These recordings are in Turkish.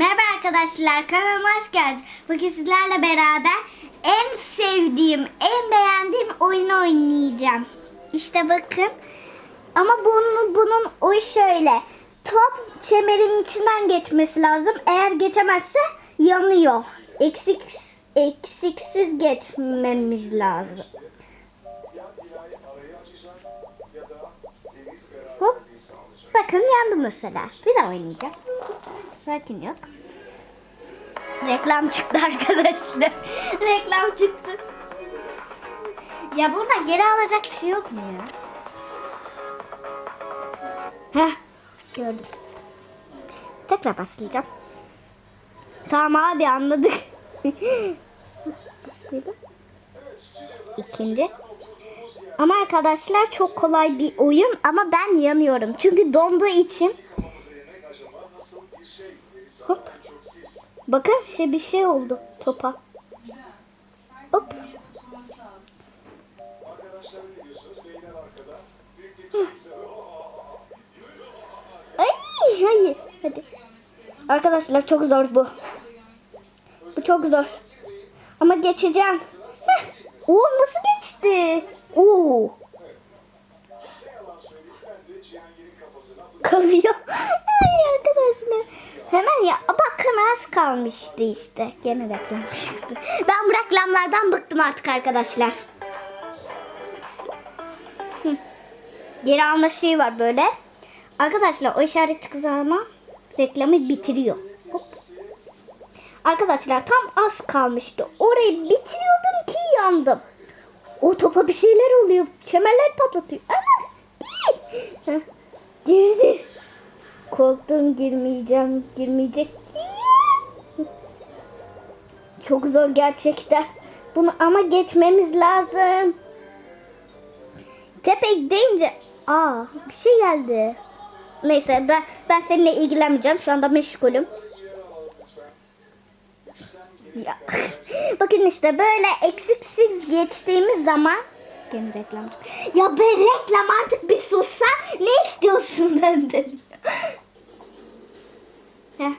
Merhaba arkadaşlar, kanalıma hoş geldiniz. Bugün sizlerle beraber en sevdiğim, en beğendiğim oyunu oynayacağım. İşte bakın. Ama bunun, bunun oyu şöyle. Top çemberin içinden geçmesi lazım. Eğer geçemezse yanıyor. Eksik, eksiksiz geçmemiz lazım. Hop. Bakın yandı mesela. Bir daha oynayacağım. Sakin yok. Reklam çıktı arkadaşlar. Reklam çıktı. Ya burada geri alacak bir şey yok mu ya? Heh. Gördüm. Tekrar başlayacağım. Tamam abi anladık. Başlayalım. İkinci. Ama arkadaşlar çok kolay bir oyun ama ben yanıyorum. Çünkü donduğu için. Hop. Bakın şey bir şey oldu topa. Hop. Hı. Ay hayır. Hadi. Arkadaşlar çok zor bu. Bu çok zor. Ama geçeceğim. Heh. Oo nasıl geçti? Oo. Kalıyor. Ay arkadaşlar. Hemen ya bakın az kalmıştı işte. Gene reklam çıktı. Ben bu reklamlardan bıktım artık arkadaşlar. Geri alma şeyi var böyle. Arkadaşlar o işaret çıktığı zaman reklamı bitiriyor. Hop. Arkadaşlar tam az kalmıştı. Orayı bitiriyordum ki yandım. O topa bir şeyler oluyor. Çemerler patlatıyor. Heh, Girdi. Korktum girmeyeceğim. Girmeyecek. Çok zor gerçekten. Bunu ama geçmemiz lazım. Tepe deyince aa bir şey geldi. Neyse ben ben seninle ilgilenmeyeceğim. Şu anda meşgulüm. Ya. Bakın işte böyle eksiksiz geçtiğimiz zaman Gene reklam. Ya be reklam artık bir sussa ne istiyorsun benden? Heh.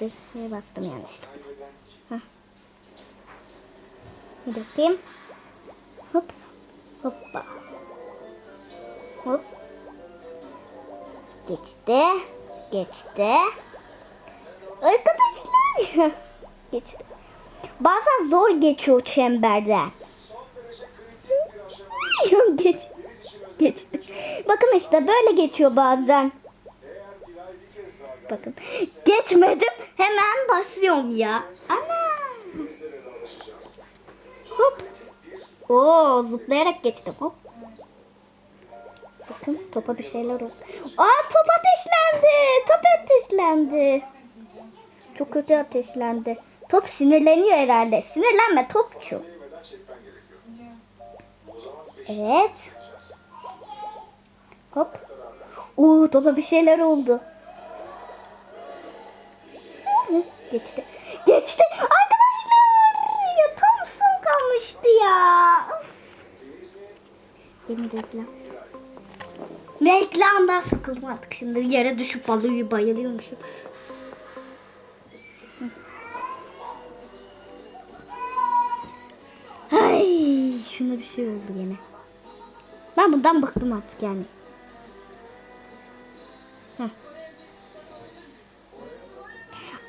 Bir şey bastım yanlışlıkla. Heh. Bir bakayım. Hop. Hoppa. Hop. Geçti. Geçti. Arkadaşlar. Geçti. Bazen zor geçiyor çemberden. Geç. Geçti. Bakın işte böyle geçiyor bazen. Bakın. Geçmedim. Hemen basıyorum ya. Ana. Hop. Oo zıplayarak geçtim. Hop. Bakın topa bir şeyler oldu. Aa top ateşlendi. Top ateşlendi. Çok kötü ateşlendi. Top sinirleniyor herhalde. Sinirlenme topçu. Evet. Hop. Oo topa bir şeyler oldu. Geçti. Geçti. Arkadaşlar. Ya tam son kalmıştı ya. Yeni reklam. Reklamdan sıkıldım artık şimdi. Yere düşüp balıyor bayılıyormuşum. Şuna bir şey oldu yine. Ben bundan bıktım artık yani. Heh.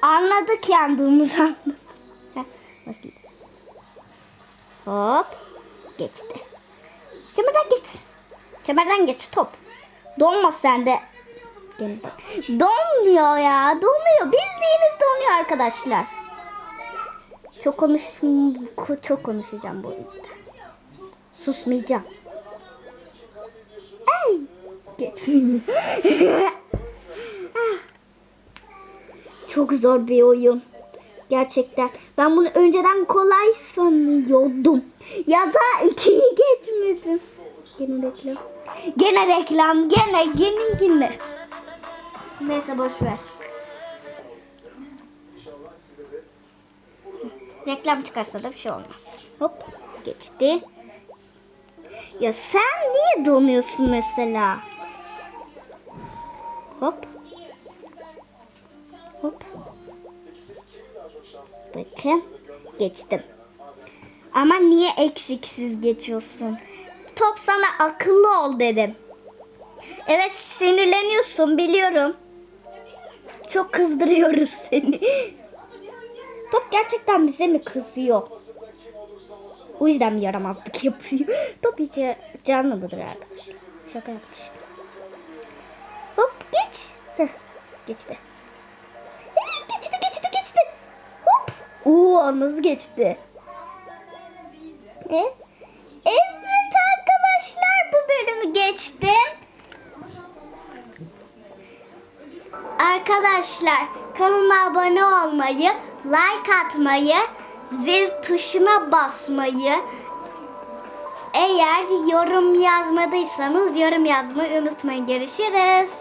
Anladık yandığımızı anladık. Başlayalım. Hop. Geçti. Çemerden geç. Çemerden geç top. Donma sen de. Gene de. Donmuyor ya. Donuyor. Bildiğiniz donuyor arkadaşlar. Çok konuş çok konuşacağım bu yüzden. Susmayacağım. Ay. Çok zor bir oyun. Gerçekten. Ben bunu önceden kolay sanıyordum. Ya da ikiyi geçmedim. Gene reklam. Gene reklam. Gene gene gene. Neyse boş ver. Reklam çıkarsa da bir şey olmaz. Hop geçti. Ya sen niye donuyorsun mesela? Hop. Hop. Bakın. Geçtim. Ama niye eksiksiz geçiyorsun? Top sana akıllı ol dedim. Evet sinirleniyorsun biliyorum. Çok kızdırıyoruz seni. Top gerçekten bize mi kızıyor? O yüzden mi yaramazlık yapıyor? Top hiç canlı mıdır arkadaşlar? Şaka yapmıştım. Hop geç. Heh, geçti. Hey, geçti geçti geçti. Hop. Oo nasıl geçti? E? Evet arkadaşlar bu bölümü geçtim. Arkadaşlar kanalıma abone olmayı, like atmayı, zil tuşuna basmayı, eğer yorum yazmadıysanız yorum yazmayı unutmayın. Görüşürüz.